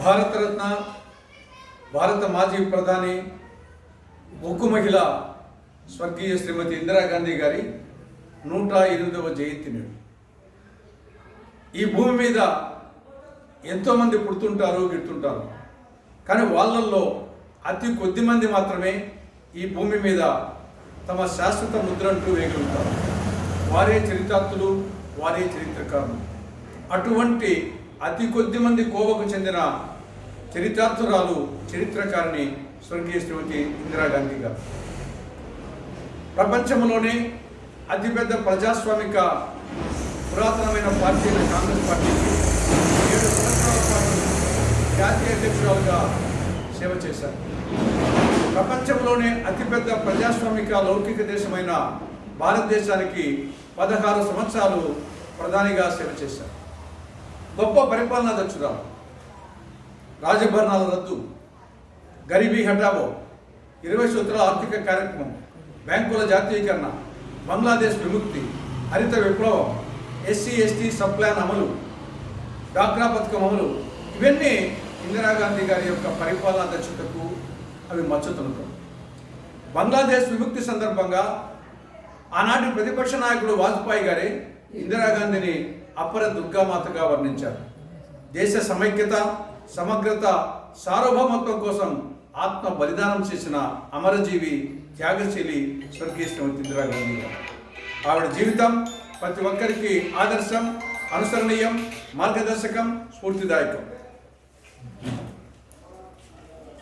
భారతరత్న భారత మాజీ ప్రధాని ఉక్కు మహిళ స్వర్గీయ శ్రీమతి ఇందిరాగాంధీ గారి నూట ఎనిమిదవ జయంతి నేడు. ఈ భూమి మీద ఎంతోమంది పుడుతుంటారు గిడుతుంటారు కానీ వాళ్ళల్లో అతి కొద్ది మంది మాత్రమే ఈ భూమి మీద తమ శాశ్వత ముద్రంటూ వేయగలుగుతారు వారే చరితార్థులు వారే చరిత్రకారులు. అటువంటి అతి కొద్ది మంది కోవకు చెందిన చరిత్రార్థురాలు చరిత్రకారిణి స్వర్గీయ శ్రీమతి ఇందిరాగాంధీ గారు. ప్రపంచంలోనే అతిపెద్ద ప్రజాస్వామిక పురాతనమైన పార్టీ అయిన కాంగ్రెస్ పార్టీకి ఏడు సంవత్సరాల పాటు జాతీయ అధ్యక్షురాలుగా సేవ చేశారు. ప్రపంచంలోనే అతిపెద్ద ప్రజాస్వామిక లౌకిక దేశమైన భారతదేశానికి పదహారు సంవత్సరాలు ప్రధానిగా సేవ చేశారు. గొప్ప పరిపాలనా దక్షురాలు. రాజభరణాల రద్దు. గరీబీ హఠావో ఇరవై సూత్రాల ఆర్థిక కార్యక్రమం. బ్యాంకుల జాతీయకరణ. బంగ్లాదేశ్ విముక్తి. హరిత విప్లవం. ఎస్సీ ఎస్టీ సబ్ ప్లాన్ అమలు. డాక్రా పథకం అమలు. ఇవన్నీ ఇందిరాగాంధీ గారి యొక్క పరిపాలనా దక్షతకు అవి మచ్చుతున్నాయి బంగ్లాదేశ్ విముక్తి సందర్భంగా ఆనాటి ప్రతిపక్ష నాయకుడు వాజ్పేయి గారే ఇందిరాగాంధీని అపర దుర్గామాతగా వర్ణించారు. దేశ సమైక్యత సమగ్రత సార్వభౌమత్వం కోసం ఆత్మ బలిదానం చేసిన అమరజీవి త్యాగశీలి స్వర్గీయ శ్రీమతి ఇందిరాగాంధీ ఆవిడ జీవితం ప్రతి ఒక్కరికి ఆదర్శం అనుసరణీయం మార్గదర్శకం స్ఫూర్తిదాయకం.